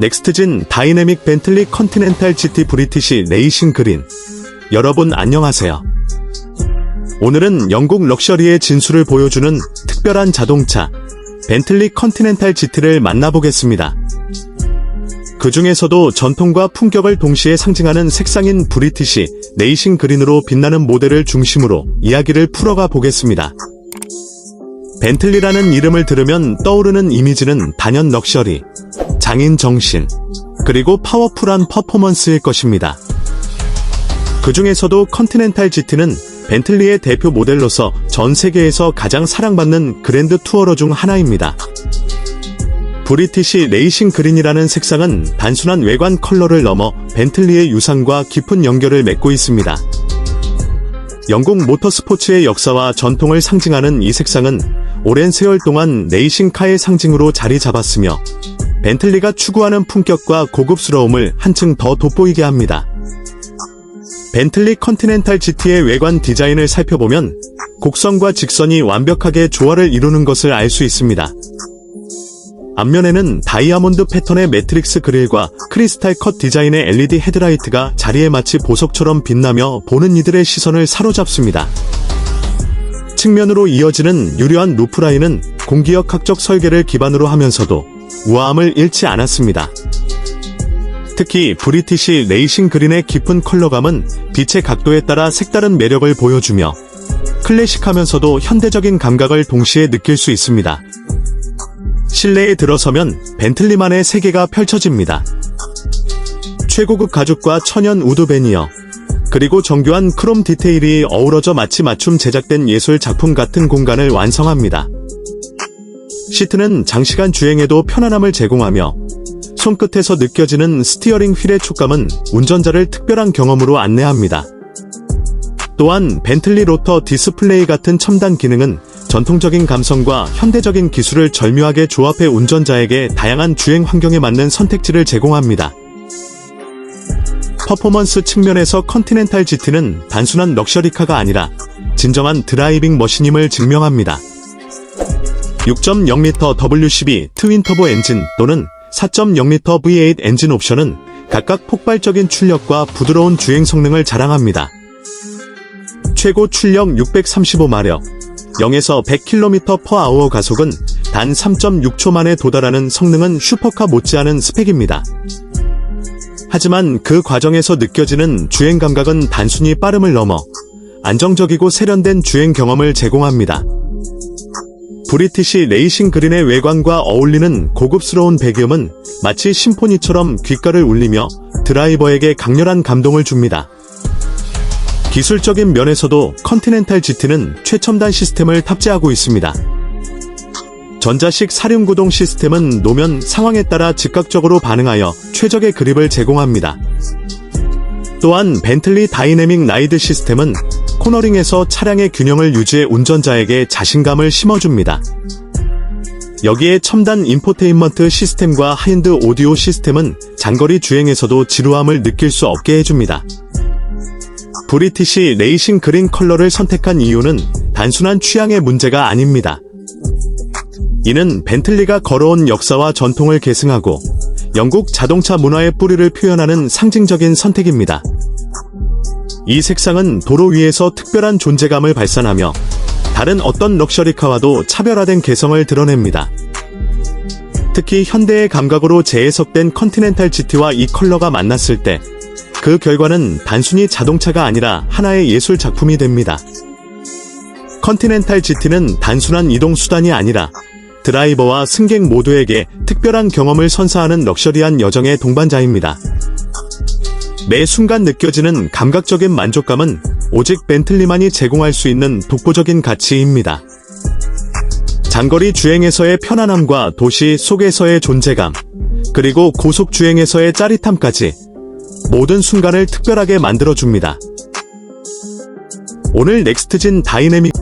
넥스트진 다이내믹 벤틀리 컨티넨탈 GT 브리티시 레이싱 그린. 여러분 안녕하세요. 오늘은 영국 럭셔리의 진수를 보여주는 특별한 자동차 벤틀리 컨티넨탈 GT를 만나보겠습니다. 그 중에서도 전통과 품격을 동시에 상징하는 색상인 브리티시 레이싱 그린으로 빛나는 모델을 중심으로 이야기를 풀어가 보겠습니다. 벤틀리라는 이름을 들으면 떠오르는 이미지는 단연 럭셔리, 장인 정신, 그리고 파워풀한 퍼포먼스일 것입니다. 그 중에서도 컨티넨탈 GT는 벤틀리의 대표 모델로서 전 세계에서 가장 사랑받는 그랜드 투어러 중 하나입니다. 브리티시 레이싱 그린이라는 색상은 단순한 외관 컬러를 넘어 벤틀리의 유산과 깊은 연결을 맺고 있습니다. 영국 모터스포츠의 역사와 전통을 상징하는 이 색상은 오랜 세월 동안 레이싱카의 상징으로 자리 잡았으며 벤틀리가 추구하는 품격과 고급스러움을 한층 더 돋보이게 합니다. 벤틀리 컨티넨탈 GT의 외관 디자인을 살펴보면 곡선과 직선이 완벽하게 조화를 이루는 것을 알 수 있습니다. 앞면에는 다이아몬드 패턴의 매트릭스 그릴과 크리스탈 컷 디자인의 LED 헤드라이트가 자리에 마치 보석처럼 빛나며 보는 이들의 시선을 사로잡습니다. 측면으로 이어지는 유려한 루프라인은 공기역 학적 설계를 기반으로 하면서도 우아함을 잃지 않았습니다. 특히 브리티시 레이싱 그린의 깊은 컬러감은 빛의 각도에 따라 색다른 매력을 보여주며 클래식하면서도 현대적인 감각을 동시에 느낄 수 있습니다. 실내에 들어서면 벤틀리만의 세계가 펼쳐집니다. 최고급 가죽과 천연 우드 베니어, 그리고 정교한 크롬 디테일이 어우러져 마치 맞춤 제작된 예술 작품 같은 공간을 완성합니다. 시트는 장시간 주행에도 편안함을 제공하며 손끝에서 느껴지는 스티어링 휠의 촉감은 운전자를 특별한 경험으로 안내합니다. 또한 벤틀리 로터 디스플레이 같은 첨단 기능은 전통적인 감성과 현대적인 기술을 절묘하게 조합해 운전자에게 다양한 주행 환경에 맞는 선택지를 제공합니다. 퍼포먼스 측면에서 컨티넨탈 GT는 단순한 럭셔리카가 아니라 진정한 드라이빙 머신임을 증명합니다. 6.0L W12 트윈 터보 엔진 또는 4.0L V8 엔진 옵션은 각각 폭발적인 출력과 부드러운 주행 성능을 자랑합니다. 최고 출력 635마력, 0에서 100km/h 가속은 단 3.6초 만에 도달하는 성능은 슈퍼카 못지않은 스펙입니다. 하지만 그 과정에서 느껴지는 주행 감각은 단순히 빠름을 넘어 안정적이고 세련된 주행 경험을 제공합니다. 브리티시 레이싱 그린의 외관과 어울리는 고급스러운 배기음은 마치 심포니처럼 귓가를 울리며 드라이버에게 강렬한 감동을 줍니다. 기술적인 면에서도 컨티넨탈 GT는 최첨단 시스템을 탑재하고 있습니다. 전자식 사륜구동 시스템은 노면 상황에 따라 즉각적으로 반응하여 최적의 그립을 제공합니다. 또한 벤틀리 다이내믹 라이드 시스템은 코너링에서 차량의 균형을 유지해 운전자에게 자신감을 심어줍니다. 여기에 첨단 인포테인먼트 시스템과 하인드 오디오 시스템은 장거리 주행에서도 지루함을 느낄 수 없게 해줍니다. 브리티시 레이싱 그린 컬러를 선택한 이유는 단순한 취향의 문제가 아닙니다. 이는 벤틀리가 걸어온 역사와 전통을 계승하고 영국 자동차 문화의 뿌리를 표현하는 상징적인 선택입니다. 이 색상은 도로 위에서 특별한 존재감을 발산하며 다른 어떤 럭셔리카와도 차별화된 개성을 드러냅니다. 특히 현대의 감각으로 재해석된 컨티넨탈 GT와 이 컬러가 만났을 때 그 결과는 단순히 자동차가 아니라 하나의 예술 작품이 됩니다. 컨티넨탈 GT는 단순한 이동 수단이 아니라 드라이버와 승객 모두에게 특별한 경험을 선사하는 럭셔리한 여정의 동반자입니다. 매 순간 느껴지는 감각적인 만족감은 오직 벤틀리만이 제공할 수 있는 독보적인 가치입니다. 장거리 주행에서의 편안함과 도시 속에서의 존재감, 그리고 고속 주행에서의 짜릿함까지 모든 순간을 특별하게 만들어줍니다. 오늘 넥스트진 다이내믹